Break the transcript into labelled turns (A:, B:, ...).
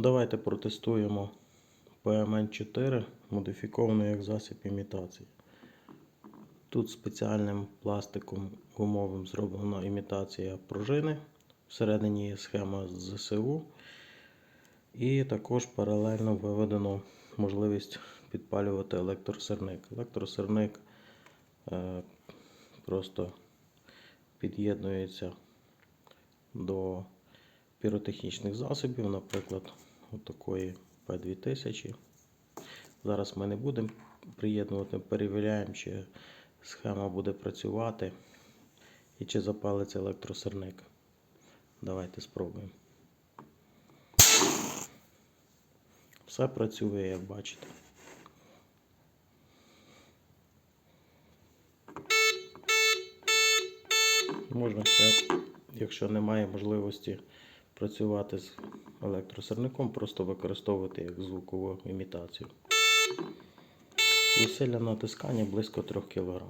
A: Давайте протестуємо PMN4, модифікований як засіб імітації. Тут спеціальним пластиком гумовим зроблена імітація пружини. Всередині є схема з ЗСУ. І також паралельно виведено можливість підпалювати електросирник. Електросирник е, просто під'єднується до піротехнічних засобів, наприклад, такої P2000. Зараз ми не будемо приєднувати, перевіряємо, чи схема буде працювати і чи запалиться електросирник. Давайте спробуємо. Все працює, як бачите. Можна ще, якщо немає можливості працювати з електросирником, просто використовувати як звукову імітацію. Зусилля натискання близько 3 кг.